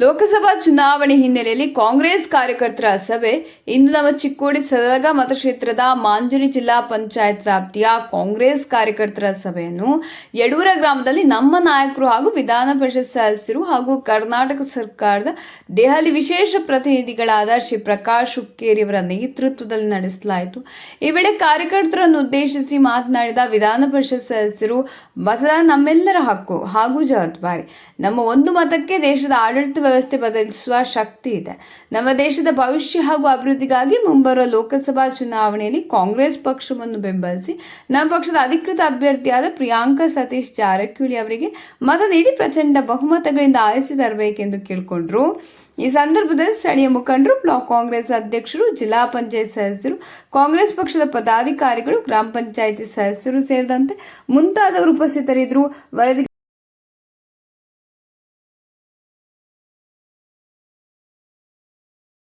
ಲೋಕಸಭಾ ಚುನಾವಣೆ ಹಿನ್ನೆಲೆಯಲ್ಲಿ ಕಾಂಗ್ರೆಸ್ ಕಾರ್ಯಕರ್ತರ ಸಭೆ. ಇಂದು ನಮ್ಮ ಚಿಕ್ಕೋಡಿ ಸದಗ ಮತಕ್ಷೇತ್ರದ ಮಾಂಜುರಿ ಜಿಲ್ಲಾ ಪಂಚಾಯತ್ ವ್ಯಾಪ್ತಿಯ ಕಾಂಗ್ರೆಸ್ ಕಾರ್ಯಕರ್ತರ ಸಭೆಯನ್ನು ಯಡೂರ ಗ್ರಾಮದಲ್ಲಿ ನಮ್ಮ ನಾಯಕರು ಹಾಗೂ ವಿಧಾನ ಪರಿಷತ್ ಸದಸ್ಯರು ಹಾಗೂ ಕರ್ನಾಟಕ ಸರ್ಕಾರದ ದೆಹಲಿ ವಿಶೇಷ ಪ್ರತಿನಿಧಿಗಳಾದ ಶ್ರೀ ಪ್ರಕಾಶ್ ಹುಕ್ಕೇರಿಯವರ ನೇತೃತ್ವದಲ್ಲಿ ನಡೆಸಲಾಯಿತು. ಈ ವೇಳೆ ಕಾರ್ಯಕರ್ತರನ್ನು ಉದ್ದೇಶಿಸಿ ಮಾತನಾಡಿದ ವಿಧಾನ ಪರಿಷತ್ ಸದಸ್ಯರು, ಮತದಾನ ನಮ್ಮೆಲ್ಲರ ಹಕ್ಕು ಹಾಗೂ ಜವಾಬ್ದಾರಿ. ನಮ್ಮ ಒಂದು ಮತಕ್ಕೆ ದೇಶದ ಆಡಳಿತ ವ್ಯವಸ್ಥೆ ಬದಲಿಸುವ ಶಕ್ತಿ ಇದೆ. ನಮ್ಮ ದೇಶದ ಭವಿಷ್ಯ ಹಾಗೂ ಅಭಿವೃದ್ಧಿಗಾಗಿ ಮುಂಬರುವ ಲೋಕಸಭಾ ಚುನಾವಣೆಯಲ್ಲಿ ಕಾಂಗ್ರೆಸ್ ಪಕ್ಷವನ್ನು ಬೆಂಬಲಿಸಿ, ನಮ್ಮ ಪಕ್ಷದ ಅಧಿಕೃತ ಅಭ್ಯರ್ಥಿಯಾದ ಪ್ರಿಯಾಂಕಾ ಸತೀಶ್ ಜಾರಕಿಹೊಳಿ ಅವರಿಗೆ ಮತ ನೀಡಿ ಪ್ರಚಂಡ ಬಹುಮತಗಳಿಂದ ಆರಿಸಿ ತರಬೇಕೆಂದು ಕೇಳಿಕೊಂಡ್ರು. ಈ ಸಂದರ್ಭದಲ್ಲಿ ಸ್ಥಳೀಯ ಮುಖಂಡರು, ಬ್ಲಾಕ್ ಕಾಂಗ್ರೆಸ್ ಅಧ್ಯಕ್ಷರು, ಜಿಲ್ಲಾ ಪಂಚಾಯತ್ ಸದಸ್ಯರು, ಕಾಂಗ್ರೆಸ್ ಪಕ್ಷದ ಪದಾಧಿಕಾರಿಗಳು, ಗ್ರಾಮ ಪಂಚಾಯಿತಿ ಸದಸ್ಯರು ಸೇರಿದಂತೆ ಮುಂತಾದವರು ಉಪಸ್ಥಿತರಿದ್ದರು. ವರದಿ